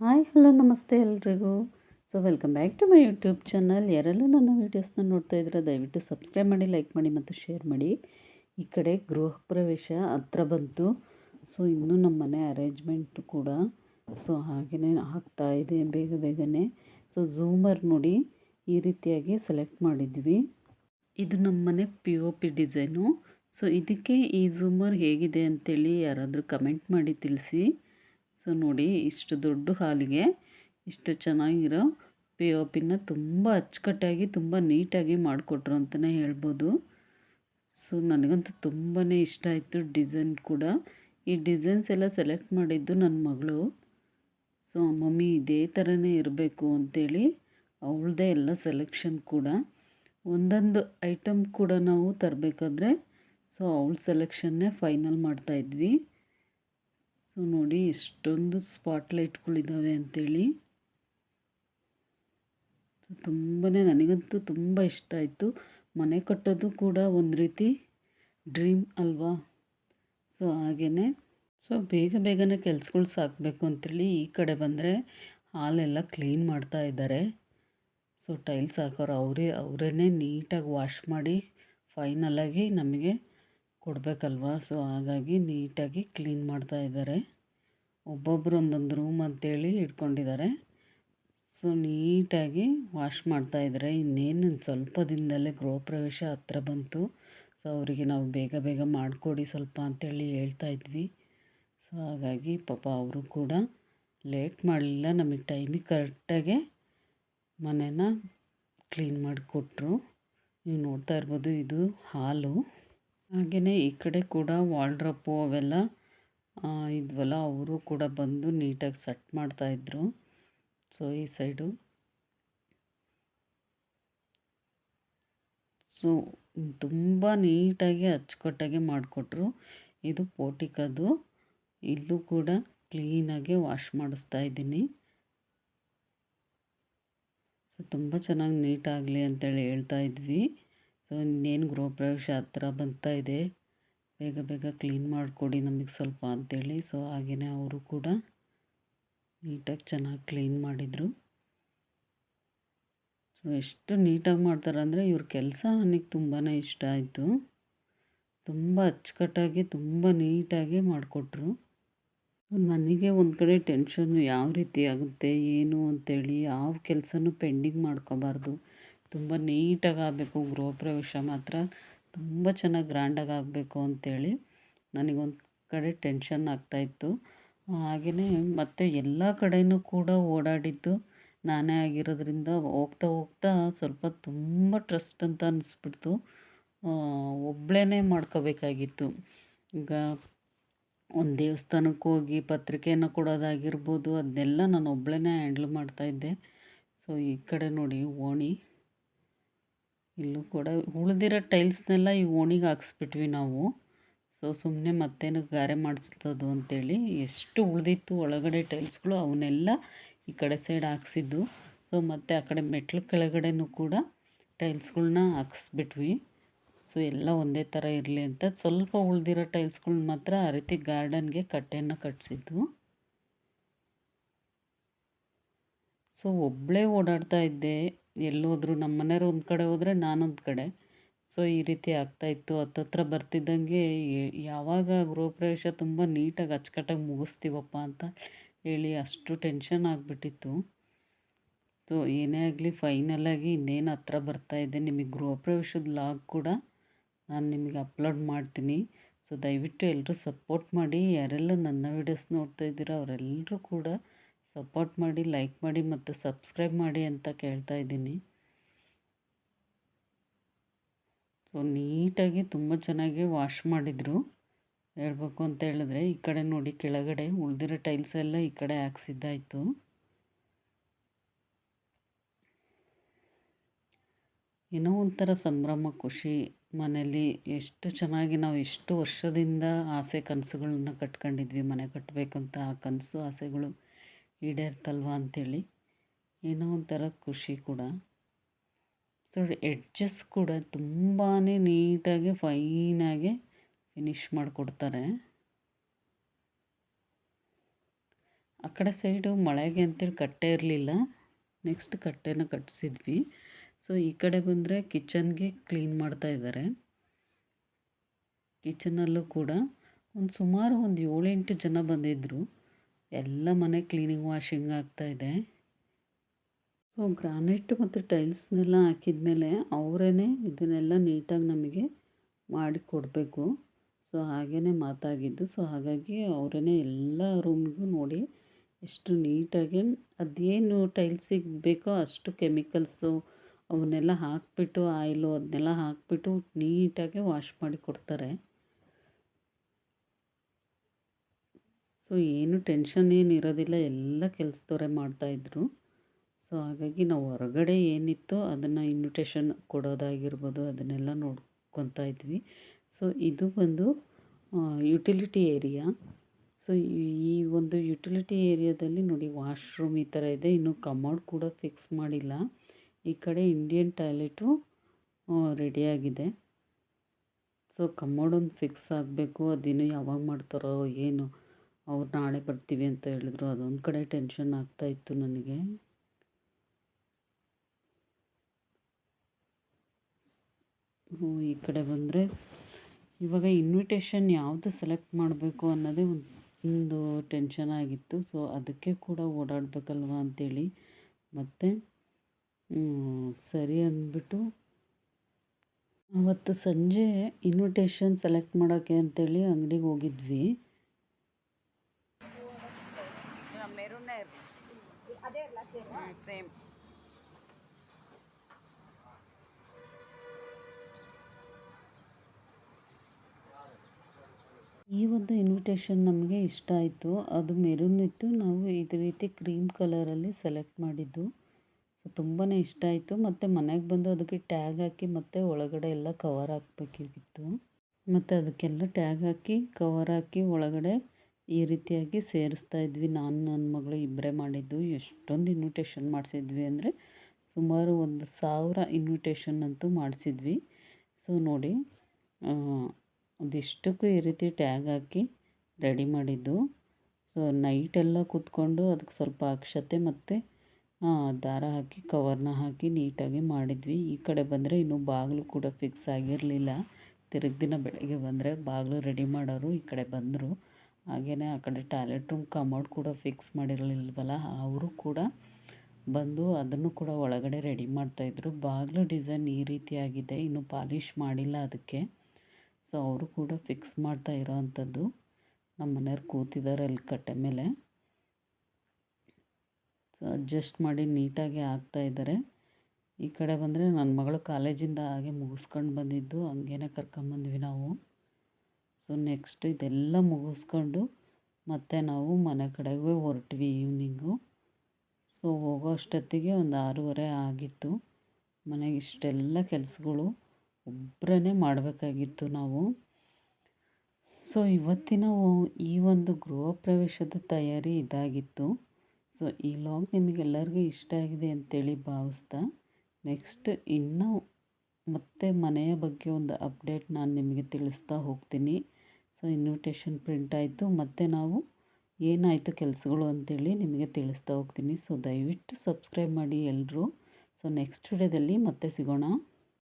Hi, hello, ನಮಸ್ತೆ ಎಲ್ರಿಗೂ. So welcome back to my YouTube channel ಯಾರೆಲ್ಲ ನನ್ನ ವೀಡಿಯೋಸ್ನ ನೋಡ್ತಾ ಇದ್ರೆ, ದಯವಿಟ್ಟು ಸಬ್ಸ್ಕ್ರೈಬ್ ಮಾಡಿ ಲೈಕ್ ಮಾಡಿ ಮತ್ತು ಶೇರ್ ಮಾಡಿ. ಈ ಕಡೆ ಗೃಹ ಪ್ರವೇಶ ಹತ್ರ ಬಂತು. ಸೊ ಇನ್ನೂ ನಮ್ಮ ಮನೆ ಅರೇಂಜ್ಮೆಂಟ್ ಕೂಡ ಸೊ ಹಾಗೆಯೇ ಆಗ್ತಾ ಇದೆ ಬೇಗ ಬೇಗನೆ. ಸೊ ಝೂಮರ್ ನೋಡಿ ಈ ರೀತಿಯಾಗಿ ಸೆಲೆಕ್ಟ್ ಮಾಡಿದ್ವಿ. ಇದು ನಮ್ಮ ಮನೆ P O P design so ಇದಕ್ಕೆ ಈ ಝೂಮರ್ ಹೇಗಿದೆ ಅಂತೇಳಿ ಯಾರಾದರೂ ಕಮೆಂಟ್ ಮಾಡಿ ತಿಳಿಸಿ. ಸೊ ನೋಡಿ, ಇಷ್ಟು ದೊಡ್ಡ ಹಾಲಿಗೆ ಇಷ್ಟು ಚೆನ್ನಾಗಿರೋ ಪಿ ಓ ಪಿನ ತುಂಬ ಅಚ್ಚುಕಟ್ಟಾಗಿ, ತುಂಬ ನೀಟಾಗಿ ಮಾಡಿಕೊಟ್ರು ಅಂತಲೇ ಹೇಳ್ಬೋದು. ಸೊ ನನಗಂತೂ ತುಂಬಾ ಇಷ್ಟ ಆಯಿತು ಡಿಸೈನ್ ಕೂಡ. ಈ ಡಿಸೈನ್ಸ್ ಎಲ್ಲ ಸೆಲೆಕ್ಟ್ ಮಾಡಿದ್ದು ನನ್ನ ಮಗಳು. ಸೊ ಮಮ್ಮಿ ಇದೇ ಥರನೇ ಇರಬೇಕು ಅಂತೇಳಿ ಅವಳದೇ ಎಲ್ಲ ಸೆಲೆಕ್ಷನ್ ಕೂಡ. ಒಂದೊಂದು ಐಟಮ್ ಕೂಡ ನಾವು ತರಬೇಕಾದ್ರೆ, ಸೊ ಅವಳ ಸೆಲೆಕ್ಷನ್ನೇ ಫೈನಲ್ ಮಾಡ್ತಾಯಿದ್ವಿ ಸೊ ನೋಡಿ ಎಷ್ಟೊಂದು ಸ್ಪಾಟ್ಲೈಟ್ಗಳಿದ್ದಾವೆ ಅಂಥೇಳಿ ಸೊ ತುಂಬಾ ನನಗಂತೂ ತುಂಬ ಇಷ್ಟ ಆಯಿತು. ಮನೆ ಕಟ್ಟೋದು ಕೂಡ ಒಂದು ರೀತಿ ಡ್ರೀಮ್ ಅಲ್ವಾ? ಸೊ ಹಾಗೆಯೇ ಸೊ ಬೇಗ ಬೇಗನೆ ಕೆಲ್ಸಗಳು ಸಾಕಬೇಕು ಅಂತೇಳಿ ಈ ಕಡೆ ಬಂದರೆ ಹಾಲೆಲ್ಲ ಕ್ಲೀನ್ ಮಾಡ್ತಾ ಇದ್ದಾರೆ. ಸೊ ಟೈಲ್ಸ್ ಹಾಕೋರು ಅವರೇ ಅವರೇ ನೀಟಾಗಿ ವಾಶ್ ಮಾಡಿ ಫೈನಲ್ಲಾಗಿ ನಮಗೆ ಕೊಡಬೇಕಲ್ವಾ? ಸೊ ಹಾಗಾಗಿ ನೀಟಾಗಿ ಕ್ಲೀನ್ ಮಾಡ್ತಾ ಇದ್ದಾರೆ. ಒಬ್ಬೊಬ್ಬರು ಒಂದೊಂದು ರೂಮ್ ಅಂತೇಳಿ ಇಟ್ಕೊಂಡಿದ್ದಾರೆ. ಸೊ ನೀಟಾಗಿ ವಾಶ್ ಮಾಡ್ತಾ ಇದ್ದಾರೆ. ಇನ್ನೇನು, ಸ್ವಲ್ಪ ದಿನದಲ್ಲೇ ಗೃಹ ಪ್ರವೇಶ ಹತ್ರ ಬಂತು. ಸೊ ಅವರಿಗೆ ನಾವು ಬೇಗ ಬೇಗ ಮಾಡಿಕೊಡಿ ಸ್ವಲ್ಪ ಅಂತೇಳಿ ಹೇಳ್ತಾ ಇದ್ವಿ. ಸೊ ಹಾಗಾಗಿ ಪಾಪ ಅವರು ಕೂಡ ಲೇಟ್ ಮಾಡಲಿಲ್ಲ. ನಮಗೆ ಟೈಮಿಗೆ ಕರೆಕ್ಟಾಗೆ ಮನೇನ ಕ್ಲೀನ್ ಮಾಡಿಕೊಟ್ರು. ನೀವು ನೋಡ್ತಾ ಇರ್ಬೋದು, ಇದು ಹಾಲು. ಹಾಗೆಯೇ ಈ ಕಡೆ ಕೂಡ ವಾಲ್ಡ್ರಪ್ಪು ಅವೆಲ್ಲ ಇದ್ವಲ್ಲ, ಅವರು ಕೂಡ ಬಂದು ನೀಟಾಗಿ ಸೆಟ್ ಮಾಡ್ತಾಯಿದ್ರು ಸೊ ಈ ಸೈಡು ಸೊ ತುಂಬ ನೀಟಾಗಿ ಅಚ್ಚುಕಟ್ಟಾಗಿ ಮಾಡಿಕೊಟ್ರು. ಇದು ಪೋಟಿಕದು ಇಲ್ಲೂ ಕೂಡ ಕ್ಲೀನಾಗಿ ವಾಶ್ ಮಾಡಿಸ್ತಾ ಇದ್ದೀನಿ. ಸೊ ತುಂಬ ಚೆನ್ನಾಗಿ ನೀಟಾಗಲಿ ಅಂತೇಳಿ ಹೇಳ್ತಾ ಇದ್ವಿ. ಸೊ ಇನ್ನೇನು ಗೃಹ ಪ್ರವೇಶ ಹತ್ರ ಬರ್ತಾ ಇದೆ. ಬೇಗ ಬೇಗ ಕ್ಲೀನ್ ಮಾಡಿಕೊಡಿ ನಮಗೆ ಸ್ವಲ್ಪ ಅಂಥೇಳಿ ಸೊ ಹಾಗೆಯೇ ಅವರು ಕೂಡ ನೀಟಾಗಿ ಚೆನ್ನಾಗಿ ಕ್ಲೀನ್ ಮಾಡಿದರು. ಸೊ ಎಷ್ಟು ನೀಟಾಗಿ ಮಾಡ್ತಾರೆ ಅಂದರೆ ಇವ್ರ ಕೆಲಸ ನನಗೆ ತುಂಬಾ ಇಷ್ಟ ಆಯಿತು. ತುಂಬ ಅಚ್ಚುಕಟ್ಟಾಗಿ, ತುಂಬ ನೀಟಾಗಿ ಮಾಡಿಕೊಟ್ರು. ನನಗೆ ಒಂದು ಕಡೆ ಟೆನ್ಷನ್ನು ಯಾವ ರೀತಿ ಆಗುತ್ತೆ, ಏನು ಅಂತೇಳಿ, ಯಾವ ಕೆಲಸನೂ ಪೆಂಡಿಂಗ್ ಮಾಡ್ಕೋಬಾರ್ದು. ತುಂಬ ನೀಟಾಗಿ ಆಗಬೇಕು ಗೃಹ ಪ್ರವೇಶ ಮಾತ್ರ ತುಂಬ ಚೆನ್ನಾಗಿ ಗ್ರ್ಯಾಂಡಾಗಿ ಆಗಬೇಕು ಅಂತೇಳಿ ನನಗೊಂದು ಕಡೆ ಟೆನ್ಷನ್ ಆಗ್ತಾಯಿತ್ತು ಹಾಗೆಯೇ ಮತ್ತು ಎಲ್ಲ ಕಡೆಯೂ ಕೂಡ ಓಡಾಡಿದ್ದು ನಾನೇ ಆಗಿರೋದ್ರಿಂದ ಹೋಗ್ತಾ ಹೋಗ್ತಾ ಸ್ವಲ್ಪ ತುಂಬ ಟ್ರಸ್ಟ್ ಅಂತ ಅನ್ನಿಸ್ಬಿಡ್ತು ಒಬ್ಬಳೇ ಮಾಡ್ಕೋಬೇಕಾಗಿತ್ತು. ಈಗ ಒಂದು ದೇವಸ್ಥಾನಕ್ಕೆ ಹೋಗಿ ಪತ್ರಿಕೆಯನ್ನು ಕೊಡೋದಾಗಿರ್ಬೋದು, ಅದನ್ನೆಲ್ಲ ನಾನು ಒಬ್ಬಳೇ ಹ್ಯಾಂಡ್ಲ್ ಮಾಡ್ತಾಯಿದ್ದೆ ಸೊ, ಈ ಕಡೆ ನೋಡಿ ಓಣಿ ಇಲ್ಲೂ ಕೂಡ ಉಳಿದಿರೋ ಟೈಲ್ಸ್ನೆಲ್ಲ ಈ ಓಣಿಗೆ ಹಾಕ್ಸ್ಬಿಟ್ವಿ ನಾವು. ಸೊ ಸುಮ್ಮನೆ ಮತ್ತೇನು ಗಾರೆ ಮಾಡಿಸ್ತದು ಅಂತೇಳಿ ಎಷ್ಟು ಉಳಿದಿತ್ತು ಒಳಗಡೆ ಟೈಲ್ಸ್ಗಳು ಅವನ್ನೆಲ್ಲ ಈ ಕಡೆ ಸೈಡ್ ಹಾಕ್ಸಿದ್ದು. ಸೊ ಮತ್ತು ಆ ಕಡೆ ಮೆಟ್ಲು ಕೆಳಗಡೆನೂ ಕೂಡ ಟೈಲ್ಸ್ಗಳನ್ನ ಹಾಕ್ಸ್ಬಿಟ್ವಿ. ಸೊ ಎಲ್ಲ ಒಂದೇ ಥರ ಇರಲಿ ಅಂತ ಸ್ವಲ್ಪ ಉಳಿದಿರೋ ಟೈಲ್ಸ್ಗಳನ್ನ ಮಾತ್ರ ಆ ರೀತಿ ಗಾರ್ಡನ್ಗೆ ಕಟ್ಟೆಯನ್ನು ಕಟ್ಟಿಸಿದ್ದು ಸೊ ಒಬ್ಬಳೇ ಓಡಾಡ್ತಾ ಇದ್ದೆ. ಎಲ್ಲೋದ್ರು ನಮ್ಮ ಮನೆಯವ್ರು ಒಂದು ಕಡೆ ಹೋದರೆ ನಾನೊಂದು ಕಡೆ. ಸೊ ಈ ರೀತಿ ಆಗ್ತಾಯಿತ್ತು ಹತ್ತತ್ರ ಬರ್ತಿದ್ದಂಗೆ ಯಾವಾಗ ಗೃಹ ಪ್ರವೇಶ ತುಂಬ ನೀಟಾಗಿ ಅಚ್ಚುಕಟ್ಟಾಗಿ ಮುಗಿಸ್ತೀವಪ್ಪ ಅಂತ ಹೇಳಿ ಅಷ್ಟು ಟೆನ್ಷನ್ ಆಗಿಬಿಟ್ಟಿತ್ತು. ಸೊ ಏನೇ ಆಗಲಿ ಫೈನಲಾಗಿ ಇನ್ನೇನು ಹತ್ರ ಬರ್ತಾಯಿದೆ ನಿಮಗೆ ಗೃಹಪ್ರವೇಶದ ಲಾಗ್ ಕೂಡ ನಾನು ನಿಮಗೆ ಅಪ್ಲೋಡ್ ಮಾಡ್ತೀನಿ. ಸೊ ದಯವಿಟ್ಟು ಎಲ್ಲರೂ ಸಪೋರ್ಟ್ ಮಾಡಿ. ಯಾರೆಲ್ಲ ನನ್ನ ವೀಡಿಯೋಸ್ ನೋಡ್ತಾ ಇದ್ದೀರೋ ಅವರೆಲ್ಲರೂ ಕೂಡ ಸಪೋರ್ಟ್ ಮಾಡಿ, ಲೈಕ್ ಮಾಡಿ ಮತ್ತು ಸಬ್ಸ್ಕ್ರೈಬ್ ಮಾಡಿ ಅಂತ ಕೇಳ್ತಾ ಇದ್ದೀನಿ. ಸೊ, ನೀಟಾಗಿ ತುಂಬ ಚೆನ್ನಾಗಿ ವಾಶ್ ಮಾಡಿದರು. ಹೇಳ್ಬೇಕು ಅಂತ ಹೇಳಿದ್ರೆ, ಈ ಕಡೆ ನೋಡಿ ಕೆಳಗಡೆ ಉಳಿದಿರೋ ಟೈಲ್ಸ್ ಎಲ್ಲ ಈ ಕಡೆ ಹಾಕ್ಸಿದ್ದಾಯಿತು. ಏನೋ ಒಂಥರ ಸಂಭ್ರಮ, ಖುಷಿ ಮನೇಲಿ ಎಷ್ಟು ಚೆನ್ನಾಗಿ ನಾವು ಎಷ್ಟು ವರ್ಷದಿಂದ ಆಸೆ ಕನಸುಗಳನ್ನ ಕಟ್ಕೊಂಡಿದ್ವಿ, ಮನೆ ಕಟ್ಟಬೇಕಂತ ಆ ಕನಸು, ಆಸೆಗಳು. ಈಡೇರ್ತಲ್ವ ಅಂಥೇಳಿ ಏನೋ ಒಂಥರ ಖುಷಿ ಕೂಡ. ಸೊ ಎಡ್ಜಸ್ ಕೂಡ ತುಂಬಾ ನೀಟಾಗಿ ಫೈನಾಗಿ ಫಿನಿಷ್ ಮಾಡಿಕೊಡ್ತಾರೆ. ಆ ಕಡೆ ಸೈಡು ಮಳೆಗೆ ಅಂತೇಳಿ ಕಟ್ಟೆ ಇರಲಿಲ್ಲ. ನೆಕ್ಸ್ಟ್ ಕಟ್ಟೆನ ಕಟ್ಟಿಸಿದ್ವಿ ಸೊ ಈ ಕಡೆ ಬಂದರೆ ಕಿಚನ್ಗೆ ಕ್ಲೀನ್ ಮಾಡ್ತಾ ಇದ್ದಾರೆ ಕಿಚನಲ್ಲೂ ಕೂಡ ಒಂದು ಸುಮಾರು ಒಂದು ಏಳೆಂಟು ಜನ ಬಂದಿದ್ದರು ಎಲ್ಲ ಮನೆ ಕ್ಲೀನಿಂಗ್ ವಾಷಿಂಗ್ ಆಗ್ತಾಯಿದೆ ಸೊ, ಗ್ರಾನೈಟ್ ಮತ್ತು ಟೈಲ್ಸ್ನೆಲ್ಲ ಹಾಕಿದ್ಮೇಲೆ ಅವರೇ ಇದನ್ನೆಲ್ಲ ನೀಟಾಗಿ ನಮಗೆ ಮಾಡಿ ಕೊಡಬೇಕು. ಸೊ ಹಾಗೇ ಮಾತಾಗಿದ್ದು. ಸೊ, ಹಾಗಾಗಿ ಅವರೇ ಎಲ್ಲ ರೂಮಿಗೂ ನೋಡಿ ಎಷ್ಟು ನೀಟಾಗಿ ಅದೇನು ಟೈಲ್ಸಿಗೆ ಬೇಕೋ ಅಷ್ಟು ಕೆಮಿಕಲ್ಸು ಅವನ್ನೆಲ್ಲ ಹಾಕಿಬಿಟ್ಟು, ಆಯಿಲು ಅದನ್ನೆಲ್ಲ ಹಾಕಿಬಿಟ್ಟು ನೀಟಾಗಿ ವಾಶ್ ಮಾಡಿ ಕೊಡ್ತಾರೆ. ಸೊ ಏನು ಟೆನ್ಷನ್ ಏನು ಇರೋದಿಲ್ಲ. ಎಲ್ಲ ಕೆಲಸದವರೇ ಮಾಡ್ತಾಯಿದ್ರು ಸೊ ಹಾಗಾಗಿ ನಾವು ಹೊರಗಡೆ ಏನಿತ್ತು ಅದನ್ನು ಇನ್ವಿಟೇಷನ್ ಕೊಡೋದಾಗಿರ್ಬೋದು, ಅದನ್ನೆಲ್ಲ ನೋಡ್ಕೊತಾ ಇದ್ವಿ. ಸೊ ಇದು ಒಂದು ಯುಟಿಲಿಟಿ ಏರಿಯಾ ಸೊ ಈ ಒಂದು ಯುಟಿಲಿಟಿ ಏರಿಯಾದಲ್ಲಿ ನೋಡಿ ವಾಶ್ರೂಮ್ ಈ ಥರ ಇದೆ. ಇನ್ನು ಕಮೋಡ್ ಕೂಡ ಫಿಕ್ಸ್ ಮಾಡಿಲ್ಲ. ಈ ಕಡೆ ಇಂಡಿಯನ್ ಟಾಯ್ಲೆಟು ರೆಡಿಯಾಗಿದೆ ಸೊ ಕಮೋಡ್ ಒಂದು ಫಿಕ್ಸ್ ಆಗಬೇಕು. ಅದಿನ್ನು ಯಾವಾಗ ಮಾಡ್ತಾರೋ ಏನು. ಅವ್ರು ನಾಳೆ ಬರ್ತೀವಿ ಅಂತ ಹೇಳಿದ್ರು. ಅದೊಂದು ಕಡೆ ಟೆನ್ಷನ್ ಆಗ್ತಾಯಿತ್ತು ನನಗೆ. ಈ ಕಡೆ ಬಂದರೆ ಇವಾಗ ಇನ್ವಿಟೇಷನ್ ಯಾವುದು ಸೆಲೆಕ್ಟ್ ಮಾಡಬೇಕು ಅನ್ನೋದೇ ಒಂದು ಟೆನ್ಷನ್ ಆಗಿತ್ತು. ಸೊ ಅದಕ್ಕೆ ಕೂಡ ಓಡಾಡಬೇಕಲ್ವ ಅಂಥೇಳಿ ಮತ್ತು ಸರಿ ಅಂದ್ಬಿಟ್ಟು ಅವತ್ತು ಸಂಜೆ ಇನ್ವಿಟೇಷನ್ ಸೆಲೆಕ್ಟ್ ಮಾಡೋಕ್ಕೆ ಅಂತೇಳಿ ಅಂಗಡಿಗೆ ಹೋಗಿದ್ವಿ. ಸೇಮ್ ಈ ಒಂದು ಇನ್ವಿಟೇಷನ್ ನಮಗೆ ಇಷ್ಟ ಆಯಿತು. ಅದು ಮೆರೂನ್ ಇತ್ತು. ನಾವು ಇದೇ ರೀತಿ ಕ್ರೀಮ್ ಕಲರಲ್ಲಿ ಸೆಲೆಕ್ಟ್ ಮಾಡಿದ್ದು. ಸೊ ತುಂಬಾ ಇಷ್ಟ ಆಯಿತು. ಮತ್ತು ಮನೆಗೆ ಬಂದು ಅದಕ್ಕೆ ಟ್ಯಾಗ್ ಹಾಕಿ ಮತ್ತು ಒಳಗಡೆ ಎಲ್ಲ ಕವರ್ ಹಾಕಬೇಕಿತ್ತು. ಮತ್ತು ಅದಕ್ಕೆಲ್ಲ ಟ್ಯಾಗ್ ಹಾಕಿ ಕವರ್ ಹಾಕಿ ಒಳಗಡೆ ಈ ರೀತಿಯಾಗಿ ಸೇರಿಸ್ತಾ ಇದ್ವಿ. ನಾನು, ನನ್ನ ಮಗಳು ಇಬ್ಬರೇ ಮಾಡಿದ್ದು. ಎಷ್ಟೊಂದು ಇನ್ವಿಟೇಷನ್ ಮಾಡಿಸಿದ್ವಿ ಅಂದರೆ ಸುಮಾರು ಒಂದು ಸಾವಿರ ಇನ್ವಿಟೇಷನ್ ಅಂತೂ ಮಾಡಿಸಿದ್ವಿ. ಸೊ ನೋಡಿ ಒಂದಿಷ್ಟಕ್ಕೂ ಈ ರೀತಿ ಟ್ಯಾಗ್ ಹಾಕಿ ರೆಡಿ ಮಾಡಿದ್ದು. ಸೊ ನೈಟೆಲ್ಲ ಕೂತ್ಕೊಂಡು ಅದಕ್ಕೆ ಸ್ವಲ್ಪ ಅಕ್ಷತೆ ಮತ್ತು ದಾರ ಹಾಕಿ ಕವರ್ನ ಹಾಕಿ ನೀಟಾಗಿ ಮಾಡಿದ್ವಿ. ಈ ಕಡೆ ಬಂದರೆ ಇನ್ನೂ ಬಾಗಿಲು ಕೂಡ ಫಿಕ್ಸ್ ಆಗಿರಲಿಲ್ಲ. ತಿರುಗಿ ದಿನ ಬೆಳಗ್ಗೆ ಬಂದರೆ ಬಾಗಿಲು ರೆಡಿ ಮಾಡೋರು ಈ ಕಡೆ ಬಂದರು. ಹಾಗೆಯೇ ಆ ಕಡೆ ಟಾಯ್ಲೆಟ್ ರೂಮ್ ಕಮೋಡ್ ಕೂಡ ಫಿಕ್ಸ್ ಮಾಡಿರಲಿಲ್ವಲ್ಲ, ಅವರು ಕೂಡ ಬಂದು ಅದನ್ನು ಕೂಡ ಒಳಗಡೆ ರೆಡಿ ಮಾಡ್ತಾಯಿದ್ರು ಬಾಗಿಲು ಡಿಸೈನ್ ಈ ರೀತಿಯಾಗಿದೆ, ಇನ್ನು ಪಾಲಿಷ್ ಮಾಡಿಲ್ಲ ಅದಕ್ಕೆ. ಸೊ, ಅವರು ಕೂಡ ಫಿಕ್ಸ್ ಮಾಡ್ತಾ ಇರೋ ಅಂಥದ್ದು. ನಮ್ಮ ಮನೆಯವ್ರು ಕೂತಿದ್ದಾರೆ ಅಲ್ಲಿ ಕಟ್ಟೆ ಮೇಲೆ. ಸೊ, ಅಡ್ಜಸ್ಟ್ ಮಾಡಿ ನೀಟಾಗಿ ಇದ್ದಾರೆ. ಈ ಕಡೆ ಬಂದರೆ ನನ್ನ ಮಗಳು ಕಾಲೇಜಿಂದ ಹಾಗೆ ಮುಗಿಸ್ಕೊಂಡು ಬಂದಿದ್ದು, ಹಂಗೇನೆ ಕರ್ಕೊಂಬಂದ್ವಿ ನಾವು. ಸೊ ನೆಕ್ಸ್ಟ್ ಇದೆಲ್ಲ ಮುಗಿಸ್ಕೊಂಡು ಮತ್ತೆ ನಾವು ಮನೆ ಕಡೆಗೆ ಹೊರಟ್ವಿ ಈವ್ನಿಂಗು ಸೊ ಹೋಗೋ ಅಷ್ಟೊತ್ತಿಗೆ ಒಂದು ಆರೂವರೆ ಆಗಿತ್ತು. ಮನೆಗೆ ಇಷ್ಟೆಲ್ಲ ಕೆಲಸಗಳು ಒಬ್ಬರೇ ಮಾಡಬೇಕಾಗಿತ್ತು ನಾವು. ಸೊ ಇವತ್ತಿನ ಈ ಒಂದು ಗೃಹ ಪ್ರವೇಶದ ತಯಾರಿ ಇದಾಗಿತ್ತು. ಸೊ ಈ ಲಾಗ್ ನಿಮಗೆಲ್ಲರಿಗೂ ಇಷ್ಟ ಆಗಿದೆ ಅಂತೇಳಿ ಭಾವಿಸ್ತಾ ನೆಕ್ಸ್ಟ್ ಇನ್ನೂ ಮತ್ತೆ ಮನೆಯ ಬಗ್ಗೆ ಒಂದು ಅಪ್ಡೇಟ್ ನಾನು ನಿಮಗೆ ತಿಳಿಸ್ತಾ ಹೋಗ್ತೀನಿ. ಸೊ ಇನ್ವಿಟೇಷನ್ ಪ್ರಿಂಟ್ ಆಯಿತು. ಮತ್ತು ನಾವು ಏನಾಯಿತು ಕೆಲಸಗಳು ಅಂತೇಳಿ ನಿಮಗೆ ತಿಳಿಸ್ತಾ ಹೋಗ್ತೀನಿ. ಸೊ ದಯವಿಟ್ಟು ಸಬ್ಸ್ಕ್ರೈಬ್ ಮಾಡಿ ಎಲ್ಲರೂ ಸೊ ನೆಕ್ಸ್ಟ್ ವಿಡಿಯೋದಲ್ಲಿ ಮತ್ತೆ ಸಿಗೋಣ.